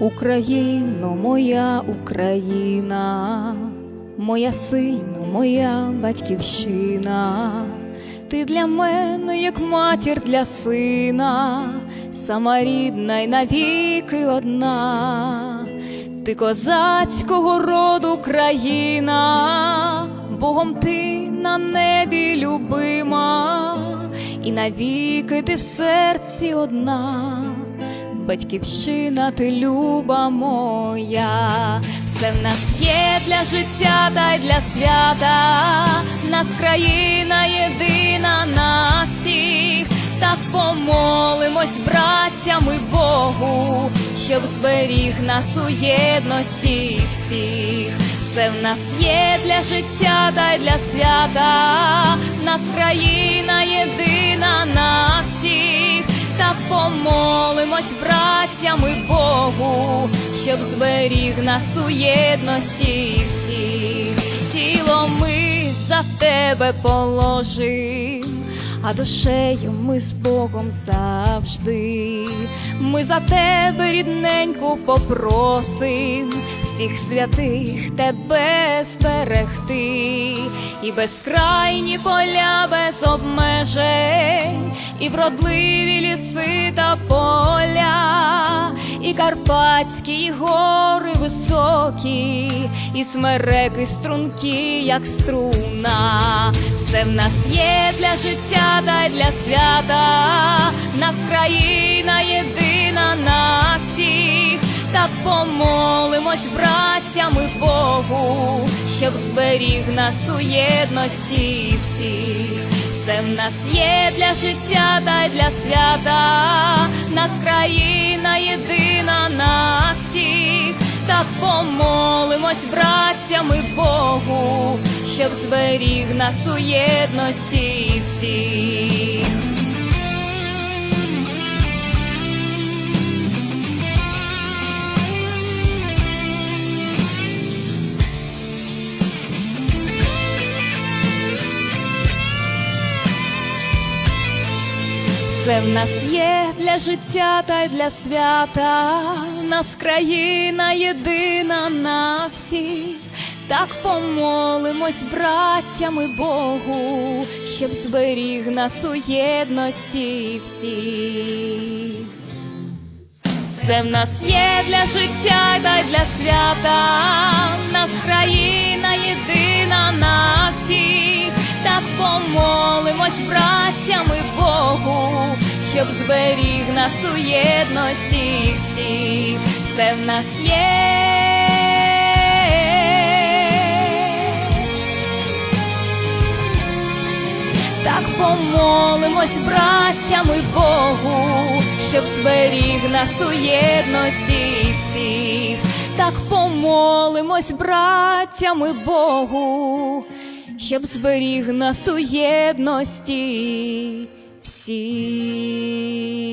Україно, моя Україна, моя сильна, моя батьківщина, ти для мене, як матір для сина, сама рідна й навіки одна, ти козацького роду країна, Богом ти на небі любима, і навіки ти в серці одна батьківщина, ти люба моя, все в нас є для життя та й для свята, нас країна єдина на всіх, так помолимось, браттями Богу, щоб зберіг нас у єдності всіх. Все в нас є для життя та й для свята, нас країна єдина браттями Богу, щоб зберіг нас у єдності всіх. Тіло ми за тебе положим, а душею ми з Богом завжди. Ми за тебе, рідненьку, попросим всіх святих тебе зберегти, і безкрайні поля вродливі ліси та поля, і карпатські гори високі, і смереки стрункі, як струна. Все в нас є для життя та й для свята, нас країна єдина на всіх, так помолимось, браттями Богу, щоб зберіг нас у єдності всіх. Все в нас є для життя та й для свята, нас країна єдина на всіх, так помолимось, браттями Богу, щоб зберіг нас у єдності всіх. Все в нас є для життя та й для свята, нас країна єдина на всіх, так помолимось, браттями Богу, щоб зберіг нас у єдності всіх. Все в нас є для життя та й для свята, нас країна єдина на всіх, так помолимось, браттями Богу, щоб зберіг нас у єдності всіх. Все в нас є. Так помолимось, браттями Богу, щоб зберіг нас у єдності всіх. Так помолимось, браттями Богу, щоб зберіг нас у єдності всі.